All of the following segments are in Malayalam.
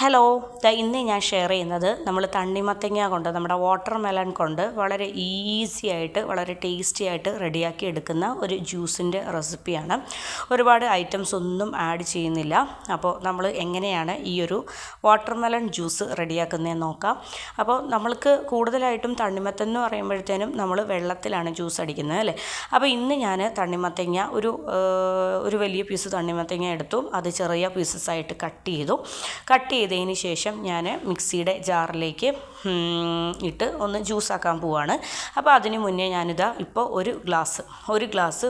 ഹലോ ഇന്ന് ഞാൻ ഷെയർ ചെയ്യുന്നത് നമ്മൾ തണ്ണിമത്തങ്ങ കൊണ്ട് നമ്മുടെ വാട്ടർ മെലൺ കൊണ്ട് വളരെ ഈസി ആയിട്ട് വളരെ ടേസ്റ്റി ആയിട്ട് റെഡിയാക്കി എടുക്കുന്ന ഒരു ജ്യൂസിന്റെ റെസിപ്പിയാണ് ഒരുപാട് ഐറ്റംസ് ഒന്നും ആഡ് ചെയ്യുന്നില്ല. അപ്പോൾ നമ്മൾ എങ്ങനെയാണ് ഈ ഒരു വാട്ടർ മെലൺ ജ്യൂസ് റെഡിയാക്കുന്നതെന്ന് നോക്കാം. അപ്പോൾ നമ്മൾക്ക് കൂടുതലായിട്ടും തണ്ണിമത്തൻ എന്ന് പറയുമ്പോഴത്തേനും നമ്മൾ വെള്ളത്തിലാണ് ജ്യൂസ് അടിക്കുന്നത് അല്ലേ? അപ്പോൾ ഇന്ന് ഞാൻ തണ്ണിമത്തങ്ങ ഒരു ഒരു വലിയ പീസ് തണ്ണിമത്തങ്ങ എടുത്തു. അത് ചെറിയ പീസസ് ആയിട്ട് കട്ട് ചെയ്തു. കട്ട് ചെയ്തതിന് ശേഷം ഞാൻ മിക്സിയുടെ ജാറിലേക്ക് ഇട്ട് ഒന്ന് ജ്യൂസാക്കാൻ പോവാണ്. അപ്പോൾ അതിന് മുന്നേ ഞാനിതാ ഇപ്പോൾ ഒരു ഗ്ലാസ് ഒരു ഗ്ലാസ്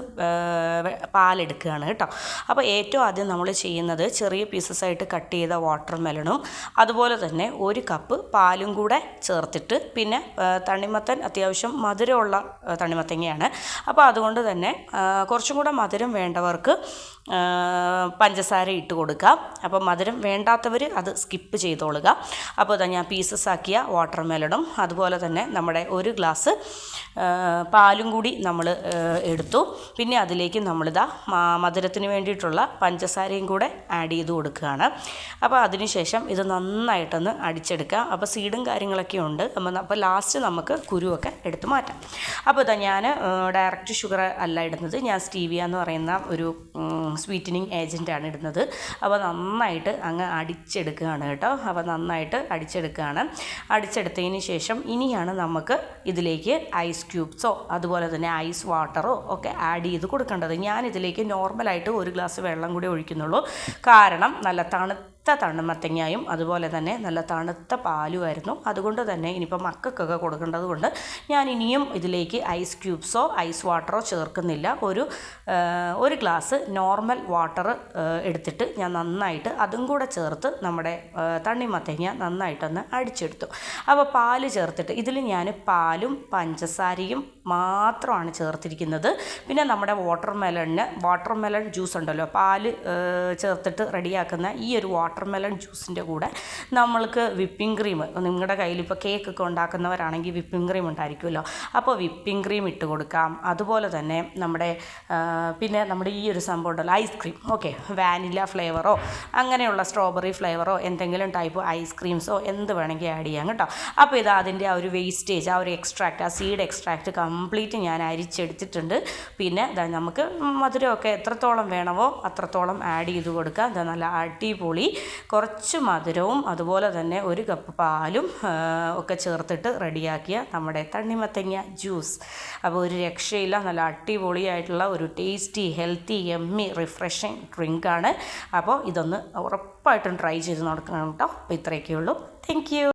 പാലെടുക്കുകയാണ് കേട്ടോ. അപ്പോൾ ഏറ്റവും ആദ്യം നമ്മൾ ചെയ്യുന്നത് ചെറിയ പീസസ് ആയിട്ട് കട്ട് ചെയ്ത വാട്ടർ മെലണും അതുപോലെ തന്നെ ഒരു കപ്പ് പാലും കൂടെ ചേർത്തിട്ട് പിന്നെ തണ്ണിമത്തൻ അത്യാവശ്യം മധുരമുള്ള തണ്ണിമത്തങ്ങയാണ്. അപ്പോൾ അതുകൊണ്ട് തന്നെ കുറച്ചും കൂടെ മധുരം വേണ്ടവർക്ക് പഞ്ചസാര ഇട്ട് കൊടുക്കുക അപ്പോൾ മധുരം വേണ്ടാത്തവർ അത് സ്കിപ്പ് ചെയ്തോളുക. അപ്പോൾ ഇതാ ഞാൻ പീസസ് ആക്കിയ വാട്ടർ മെലണും അതുപോലെ തന്നെ നമ്മുടെ ഒരു ഗ്ലാസ് പാലും കൂടി നമ്മൾ എടുത്തു. പിന്നെ അതിലേക്ക് നമ്മളിതാ മധുരത്തിന് വേണ്ടിയിട്ടുള്ള പഞ്ചസാരയും കൂടെ ആഡ് ചെയ്ത് കൊടുക്കുകയാണ്. അപ്പോൾ അതിനുശേഷം ഇത് നന്നായിട്ടൊന്ന് അടിച്ചെടുക്കുക അപ്പോൾ സീഡും കാര്യങ്ങളൊക്കെ ഉണ്ട്. അപ്പം അപ്പോൾ ലാസ്റ്റ് നമുക്ക് കുരുവൊക്കെ എടുത്ത് മാറ്റാം. അപ്പോൾ ഇതാ ഞാൻ ഡയറക്റ്റ് ഷുഗർ അല്ല ഇടുന്നത്. ഞാൻ സ്റ്റീവിയ എന്ന് പറയുന്ന ഒരു സ്വീറ്റനിങ് ഏജന്റാണ് ഇടുന്നത്. അപ്പോൾ നന്നായിട്ട് അങ്ങ് അടിച്ചെടുക്കുകയാണ് കേട്ടോ. അപ്പോൾ നന്നായിട്ട് അടിച്ചെടുക്കുകയാണ്. അടിച്ചെടുത്തതിന് ശേഷം ഇനിയാണ് നമുക്ക് ഇതിലേക്ക് ഐസ് ക്യൂബ്സോ അതുപോലെ തന്നെ ഐസ് വാട്ടറോ ഒക്കെ ആഡ് ചെയ്ത് കൊടുക്കേണ്ടത്. ഞാൻ ഇതിലേക്ക് നോർമലായിട്ട് ഒരു ഗ്ലാസ് വെള്ളം കൂടി ഒഴിക്കുന്നുള്ളൂ. കാരണം നല്ല തണുത്ത തണ്ണുമത്തങ്ങയും അതുപോലെ തന്നെ നല്ല തണുത്ത പാലുമായിരുന്നു. അതുകൊണ്ട് തന്നെ ഇനിയിപ്പോൾ മക്കൾക്കൊക്കെ കൊടുക്കേണ്ടത് കൊണ്ട് ഞാൻ ഇനിയും ഇതിലേക്ക് ഐസ് ക്യൂബ്സോ ഐസ് വാട്ടറോ ചേർക്കുന്നില്ല. ഒരു ഒരു ഗ്ലാസ് നോർമൽ വാട്ടർ എടുത്തിട്ട് ഞാൻ നന്നായിട്ട് അതും കൂടെ ചേർത്ത് നമ്മുടെ തണ്ണിമത്തങ്ങ നന്നായിട്ടൊന്ന് അടിച്ചെടുത്തു. അപ്പോൾ പാൽ ചേർത്തിട്ട് ഇതിൽ ഞാൻ പാലും പഞ്ചസാരയും മാത്രമാണ് ചേർത്തിരിക്കുന്നത്. പിന്നെ നമ്മുടെ വാട്ടർ മെലണിന് വാട്ടർ മെലൺ ജ്യൂസ് ഉണ്ടല്ലോ. പാൽ ചേർത്തിട്ട് റെഡിയാക്കുന്ന ഈ ഒരു വാട്ടർ മെലൺ ജ്യൂസിന്റെ കൂടെ നമ്മൾക്ക് വിപ്പിംഗ് ക്രീം നിങ്ങളുടെ കയ്യിൽ ഇപ്പോൾ കേക്കൊക്കെ ഉണ്ടാക്കുന്നവരാണെങ്കിൽ വിപ്പിംഗ് ക്രീം ഉണ്ടായിരിക്കുമല്ലോ. അപ്പോൾ വിപ്പിംഗ് ക്രീം ഇട്ട് കൊടുക്കാം. അതുപോലെ തന്നെ നമ്മുടെ പിന്നെ നമ്മുടെ ഈ ഒരു സംഭവം ഉണ്ടല്ലോ ഐസ്ക്രീം ഓക്കെ വാനില ഫ്ലേവറോ അങ്ങനെയുള്ള സ്ട്രോബെറി ഫ്ലേവറോ എന്തെങ്കിലും ടൈപ്പ് ഐസ്ക്രീംസോ എന്ത് വേണമെങ്കിൽ ആഡ് ചെയ്യാം കേട്ടോ. അപ്പോൾ ഇത് അതിന്റെ ആ ഒരു വേസ്റ്റേജ് ആ ഒരു എക്സ്ട്രാക്റ്റ് ആ സീഡ് എക്സ്ട്രാക്റ്റ് കംപ്ലീറ്റ് ഞാൻ അരിച്ചെടുത്തിട്ടുണ്ട്. പിന്നെ നമുക്ക് മധുരമൊക്കെ എത്രത്തോളം വേണമോ അത്രത്തോളം ആഡ് ചെയ്ത് കൊടുക്കുക ഇതാ നല്ല അടിപൊളി. കുറച്ച് മധുരവും അതുപോലെ തന്നെ ഒരു കപ്പ് പാലും ഒക്കെ ചേർത്തിട്ട് റെഡിയാക്കിയ നമ്മുടെ തണ്ണിമത്തങ്ങ ജ്യൂസ്. അപ്പോൾ ഒരു രക്ഷയില്ല. നല്ല അടിപൊളിയായിട്ടുള്ള ഒരു ടേസ്റ്റി ഹെൽത്തി എമ്മി റിഫ്രഷിങ് ഡ്രിങ്കാണ് അപ്പോൾ ഇതൊന്ന് ഉറപ്പായിട്ടും ട്രൈ ചെയ്ത് നോക്കണം കേട്ടോ. അപ്പോൾ ഇത്രയൊക്കെ ഉള്ളൂ. താങ്ക്